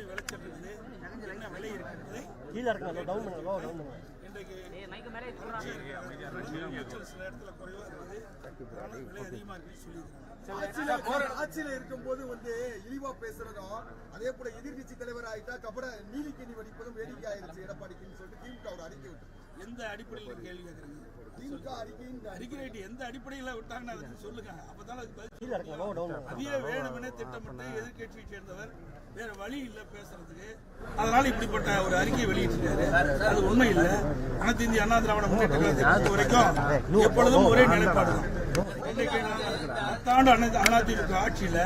எப்படி விளைச்சல் இருக்குது என்ன விலை இருக்கிறது கீழே இறக்குங்க டவுன் பண்ணுங்க. லோ டவுன் பண்ணுங்க. இன்றைக்கு விளைச்சல் சில இடத்துல குறைவா இருக்குது. ஆனால் விலை அதிகமா இருக்குன்னு சொல்லியிருக்காங்க. ஆட்சியில ஆட்சியில இருக்கும்போது வந்து இழிவா பேசுறதும் அதே போல எதிர்க்கட்சி தலைவர் ஆயிட்டா கபட நீலிக்கணி வடிப்பதும் வேடிக்கை ஆயிருச்சு எடப்பாடிக்குன்னு சொல்லிட்டு திமுக ஒரு அறிக்கை விட்டு எந்த அடிப்படையில் கேள்வி கேட்குறீங்க திமுக அறிக்கையின் அறிக்கை ரைட்டு எந்த அடிப்படையில் விட்டாங்கன்னு அதை சொல்லுங்க. அப்பதான் அதுக்கு பதில் கீழே இறக்குங்க லோ டவுன் பண்ணுங்க அதே வேணுமெனே திட்டமிட்டு எதிர்க்கட்சியை சேர்ந்தவர் வேற வழி இல்ல பேசுறதுக்கு. அதனால இப்படிப்பட்ட ஒரு அறிக்கை வெளியிட்டிருக்காரு. அது உண்மை இல்ல. அனைத்து இந்திய அண்ணா திராவிட முன்னேற்ற கழகத்தை வரைக்கும் எப்பொழுதும் ஒரே நிலைப்பாடு தான். பத்தாண்டு அண்ணா அதிமுக ஆட்சியில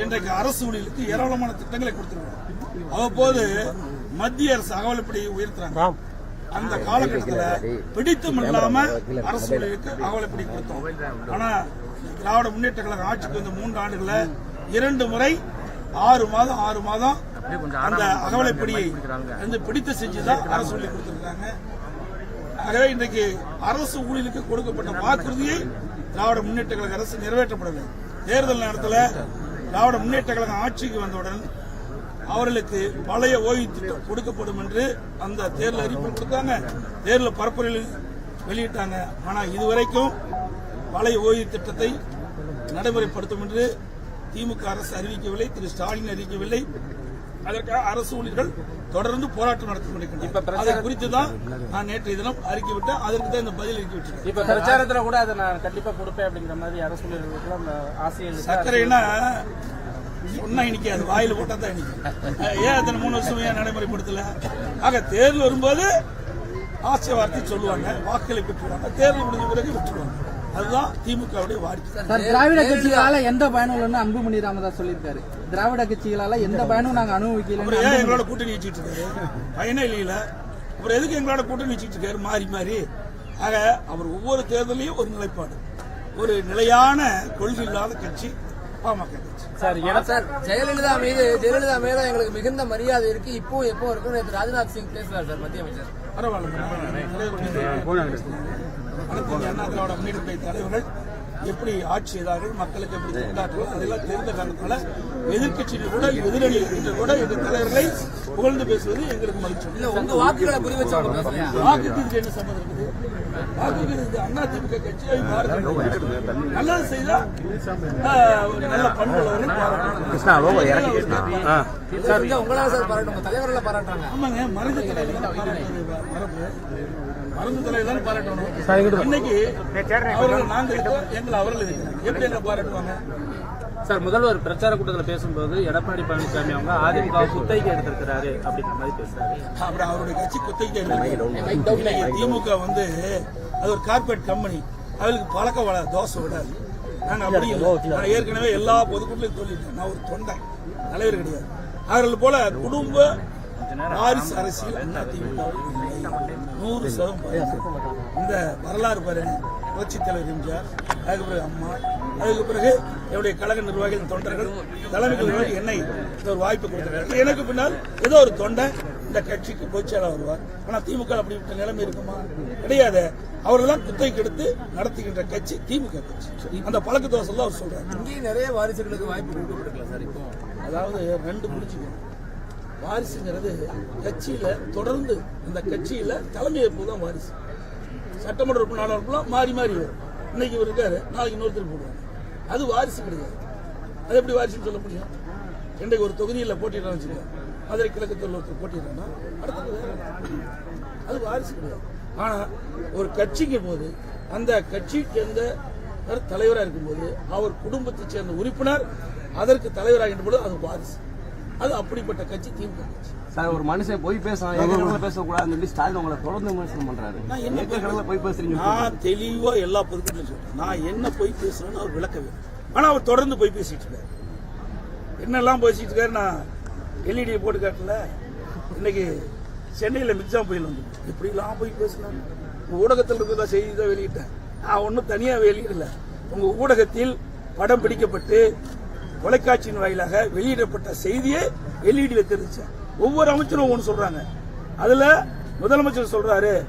இன்றைக்கு அரசு ஊழியர்களுக்கு ஏராளமான திட்டங்களை கொடுத்திருக்கோம் அவ்வப்போது மத்திய அரசு அகவலைப்படி உயர்த்துறாங்க. அந்த காலகட்டத்துல பிடித்தும் இல்லாம அரசு ஊழியருக்கு அகவலைப்படி கொடுத்தோம். ஆனா திராவிட முன்னேற்ற கழக ஆட்சிக்கு வந்த மூன்று ஆண்டுகள்ல இரண்டு முறை ஆறு மாதம் ஆறு மாதம் அந்த அகவலைப்படியை வந்து பிடித்து செஞ்சுதான் அரசு ஊழியர் கொடுத்திருக்காங்க. ஆகவே இன்றைக்கு அரசு ஊழியருக்கு கொடுக்கப்பட்ட வாக்குறுதியை திராவிட முன்னேற்ற கழக அரசு நிறைவேற்றப்படவில்லை தேர்தல் நேரத்தில் திராவிட முன்னேற்ற கழகம் ஆட்சிக்கு வந்தவுடன் அவர்களுக்கு பழைய ஓய்வு திட்டம் கொடுக்கப்படும் என்று அந்த தேர்தல் அறிவிப்பு கொடுத்தாங்க. தேர்தல் பரப்புரையில் வெளியிட்டாங்க. ஆனா இதுவரைக்கும் பழைய ஓய்வு திட்டத்தை நடைமுறைப்படுத்தும் என்று திமுக அரசு அறிவிக்கவில்லை திரு ஸ்டாலின் அறிவிக்கவில்லை. அதற்காக அரசு ஊழியர்கள் தொடர்ந்து போராட்டம் நடத்தி கொண்டிருக்கின்றனர். அதை குறித்து தான் நான் நேற்றைய தினம் அறிக்கை விட்டேன் அதற்கு தான் இந்த பதில் அறிக்கை விட்டிருக்கேன். இப்ப பிரச்சாரத்துல கூட அதை நான் கண்டிப்பா கொடுப்பேன் அப்படிங்கிற மாதிரி அரசு ஊழியர்களுக்கு அந்த ஆசையை சர்க்கரைன்னா சொன்னா இனிக்காது வாயில போட்டா தான் இனிக்கும். ஏன் அத்தனை மூணு வருஷம் ஏன் நடைமுறைப்படுத்தல? ஆக தேர்தல் வரும்போது ஆசை வார்த்தை சொல்லுவாங்க வாக்குகளை பெற்றுவாங்க. தேர்தல் முடிஞ்ச பிறகு விட்டுருவாங்க. அதுதான் திமுகவுடைய வாடிக்கை. திராவிட கட்சிகளால எந்த பயனும் இல்லைன்னு அன்புமணி ராமதாஸ் சொல்லியிருக்காரு. திராவிட கட்சிகளால எந்த பயனும் நாங்க அனுபவிக்கல ஏன் எங்களோட கூட்டணி வச்சுட்டு இருக்காரு? பயனே இல்லையில. அப்புறம் எதுக்கு எங்களோட கூட்டணி வச்சுட்டு இருக்காரு? மாறி மாறி. ஆக அவர் ஒவ்வொரு தேர்தலையும் ஒரு நிலைப்பாடு. ஒரு நிலையான கொள்கை இல்லாத கட்சி. சார் சார் ஜெயலலிதா மீது ஜெயலலிதா மேல எங்களுக்கு மிகுந்த மரியாதை இருக்கு. இப்போ எப்போ இருக்கு நேற்று ராஜ்நாத் சிங் பேசுறாரு சார் மத்திய அமைச்சர். பரவாயில்ல தலைவர்கள். எப்படி ஆட்சி செய்தார்கள் மக்களுக்கு எப்படி தொண்டாற்றல் அதெல்லாம் தெரிந்த காரணத்தால எதிர்க்கட்சியில் கூட எதிரணியில் இருக்கின்ற கூட இந்த தலைவர்களை புகழ்ந்து பேசுவது எங்களுக்கு மகிழ்ச்சி. இல்ல உங்க வாக்குகளை பேசலையா? வாக்குக்கு என்ன சம்மந்தம் இருக்குது? வாக்குக்கு இது அண்ணா திமுக கட்சியை நல்லது செய்தா நல்ல பண்புள்ளவர்கள் பாராட்டு இல்ல உங்களால சார் பாராட்டு உங்க தலைவர்களை பாராட்டுறாங்க. ஆமாங்க மருந்து தலைவர் தான் பாராட்டுறது மரபு மருந்து தலைவர் தான் பாராட்டணும் இன்னைக்கு அவர்கள் நாங்கள் இருக்கோம் எங்களை அவர்கள் இருக்கிறாங்க. எப்படி எங்களை பாராட்டுவாங்க? சார் முதல்வர் பிரச்சார கூட்டத்தில் பேசும்போது எடப்பாடி பழனிசாமி அவங்க அதிமுக குத்தகைக்கு எடுத்திருக்கிறாரு அப்படிங்கிற மாதிரி பேசுறாரு. அப்புறம் அவருடைய கட்சி குத்தகைக்கு எடுத்தாங்க. இன்னைக்கு திமுக வந்து அது ஒரு கார்பரேட் கம்பெனி அவளுக்கு பழக்க வள தோசை விடாது. நாங்க அப்படி இல்லை. நான் ஏற்கனவே எல்லா பொதுக்கூட்டிலையும் சொல்லிட்டேன். நான் ஒரு தொண்டை தலைவர் கிடையாது. அவர்கள் போல குடும்ப வாரிசு அரசியல் அண்ணா திமுக நூறு சதம். இந்த வரலாறு பாருங்க புரட்சித் தலைவர் எம்ஜிஆர் அதுக்கு பிறகு அம்மா அதுக்கு பிறகு என்னுடைய கழக நிர்வாகிகள் தொண்டர்கள் நிர்வாகி என்னை இந்த ஒரு வாய்ப்பு கொடுத்தாங்க எனக்கு பின்னால் ஏதோ ஒரு தொண்டை இந்த கட்சிக்கு பொதுச்செயலாளர் வருவார். ஆனா திமுக அப்படிப்பட்ட நிலைமை இருக்குமா? கிடையாது. அவர்கள் தான் குத்தகைக்கு எடுத்து நடத்துகின்ற கட்சி திமுக கட்சி. அந்த பழக்க தோசை அவர் சொல்றாரு. இங்கேயும் நிறைய வாரிசுகளுக்கு வாய்ப்பு கொடுக்கப்பட்டிருக்கல சார் இப்போ. அதாவது ரெண்டு புரிஞ்சுக்கணும் வாரிசுங்கிறது கட்சியில தொடர்ந்து அந்த கட்சியில தலைமை தான் வாரிசு. சட்டமன்ற உறுப்பினர்கள்லாம் மாறி மாறி வரும். இன்னைக்கு இவர் இருக்காரு நாளைக்கு இன்னொருத்தர் போடுவாங்க அது வாரிசு கிடையாது. அது எப்படி வாரிசுன்னு சொல்ல முடியும்? இன்றைக்கு ஒரு தொகுதியில் போட்டிடுறான்னு வச்சுக்கோங்க. மதுரை கிழக்கு தொழில் ஒருத்தர் போட்டிடுறாங்கன்னா அடுத்தது வேற அது வாரிசு கிடையாது. ஆனால் ஒரு கட்சிக்கு போது அந்த கட்சிக்கு சேர்ந்த தலைவராக இருக்கும்போது அவர் குடும்பத்தைச் சேர்ந்த உறுப்பினர் அதற்கு தலைவராகின்ற பொழுது அது வாரிசு. அது அப்படிப்பட்ட கட்சி திமுக கட்சி. சார் ஒரு மனுஷன் போய் பேசலாம் ஏற்கனவே பேசக்கூடாதுன்னு சொல்லி ஸ்டாலின் உங்களை தொடர்ந்து விமர்சனம் பண்றாரு. நான் என்ன ஏற்கனவே போய் பேசுறீங்க நான் தெளிவா எல்லா பொதுக்கூட்டிலும் சொல்றேன். நான் என்ன போய் பேசுறேன்னு அவர் விளக்க வேண்டும் ஆனா அவர் தொடர்ந்து போய் பேசிட்டு இருக்காரு. என்னெல்லாம் பேசிட்டு இருக்காரு நான் எல்இடி போட்டு காட்டல. இன்னைக்கு சென்னையில் மிக்ஜாம் புயல் வந்து இப்படிலாம் போய் பேசலாம் உங்க ஊடகத்தில் இருக்கிறதா செய்தி தான் வெளியிட்டேன். நான் ஒன்றும் தனியாக வெளியிடல. உங்க ஊடகத்தில் படம் பிடிக்கப்பட்டு தொலைக்காட்சியின் வாயிலாக வெளியிடப்பட்ட செய்தியே எல்இடியில் தெரிஞ்சு ஒவ்வொரு அமைச்சரும் ஒன்று சொல்றாங்க. அதுல முதலமைச்சர் சொல்றாரு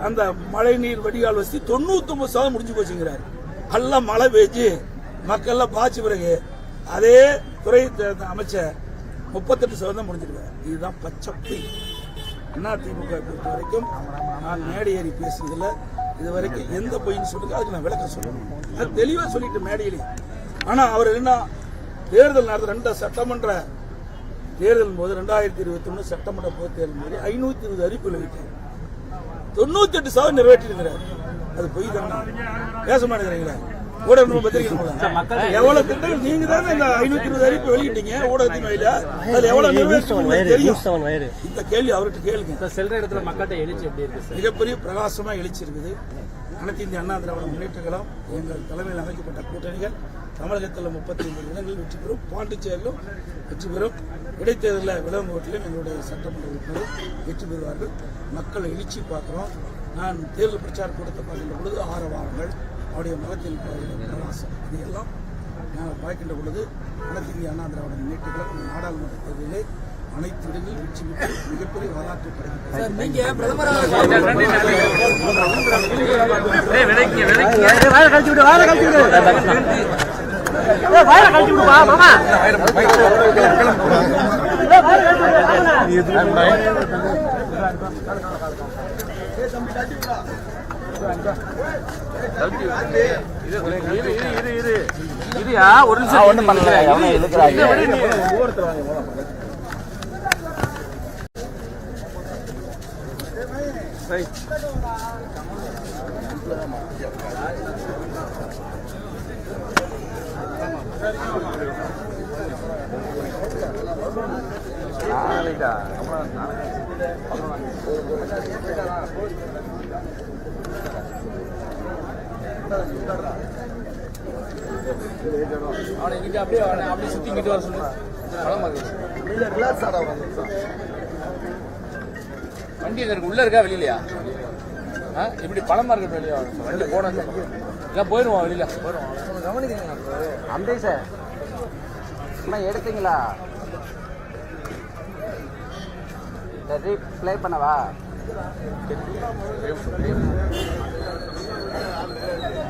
அந்த மழை நீர் வடிகால் வசதி தொண்ணூத்தி ஒன்பது சதவீதம் முடிஞ்சு போச்சுங்கிறாரு. எல்லாம் மழை பெய்ஞ்சு மக்கள்லாம் பாய்ச்சி பிறகு அதே துறை த- அமைச்சர் முப்பத்தெட்டு சதவீதம் முடிஞ்சிருக்காரு. இதுதான் பச்சப்பி அதிமுக பொறுத்த வரைக்கும் நான் மேடை ஏறி பேசுனதுல இது வரைக்கும் எந்த பொய்ன்னு சொல்லுங்க அதுக்கு நான் விளக்கம் சொல்லணும். அது தெளிவா சொல்லிட்டு மேடையிலே. ஆனா அவர் என்ன தேர்தல் நடத்த ரெண்டு சட்டமன்ற தேர்தல் போது ரெண்டாயிரத்தி இருபத்தி ஒண்ணு சட்டமன்ற பொது தேர்தல் போது ஐநூத்தி இருபது அறிவிப்பு வெளியிட்டார் தொண்ணூத்தி எட்டு சதவீதம் நிறைவேற்றிருக்கிறார் அது பொய் தானே? பேச மாட்டேங்கிறீங்களா? ஊடகம் பத்திரிகை எவ்வளவு திட்டங்கள்? நீங்க தானே இந்த ஐநூத்தி இருபது அறிவிப்பு வெளியிட்டீங்க ஊடகத்தின் வழியில அதுல எவ்வளவு நிறைவேற்றி தெரியும். இந்த கேள்வி அவர்கிட்ட கேளுங்க. செல்ற இடத்துல மக்கள்கிட்ட எழுச்சி எப்படி இருக்கு மிகப்பெரிய பிரகாசமா எழுச்சி இருக்குது அனைத்து இந்திய அண்ணா திராவிட முன்னேற்ற கழகம் எங்கள் தலைமையில் அமைக்கப்பட்ட கூட்டணிகள் தமிழகத்தில் முப்பத்தி ஒன்பது இடங்கள் வெற்றி பெறும். பாண்டிச்சேரியிலும் வெற்றி பெறும். இடைத்தேர்தலில் விளம்பரத்திலும் எங்களுடைய சட்டமன்ற உறுப்பினர்கள் வெற்றி பெறுவார்கள். மக்கள் எழுச்சி பார்க்குறோம். நான் தேர்தல் பிரச்சார கூட்டத்தை பார்க்கின்ற பொழுது ஆரவாரங்கள் அவருடைய முகத்தில் பாருகிற பிரகாசம் இதையெல்லாம் நாங்கள் பார்க்கின்ற பொழுது இந்திய அண்ணா திராவிட முன்னேற்ற கழகம் நாடாளுமன்ற தேர்தலிலே அனைத்து இடங்களில் வெற்றி பெற்று மிகப்பெரிய வரலாற்றை ஒரு நிமிஷம் ஒண்ணும் பண்ணல அவனை இங்கிட்டு அப்படியே அவனை அப்படியே சுத்தி இங்கிட்டு வர சொல்லு பழமா இருக்கு ரிலாக்ஸ் ஆடா வண்டி எங்க இருக்கு. உள்ள இருக்கா வெளியிலயா? ஆ? இப்படி பழமா இருக்கு வெளியே வண்டி போன இல்லை போயிடுவோம் வெளியில. போயிடுவோம். கவனிக்கிறீங்களா அம்பே சார் அம்மா எடுத்தீங்களா? சரி ப்ளே பண்ணவா?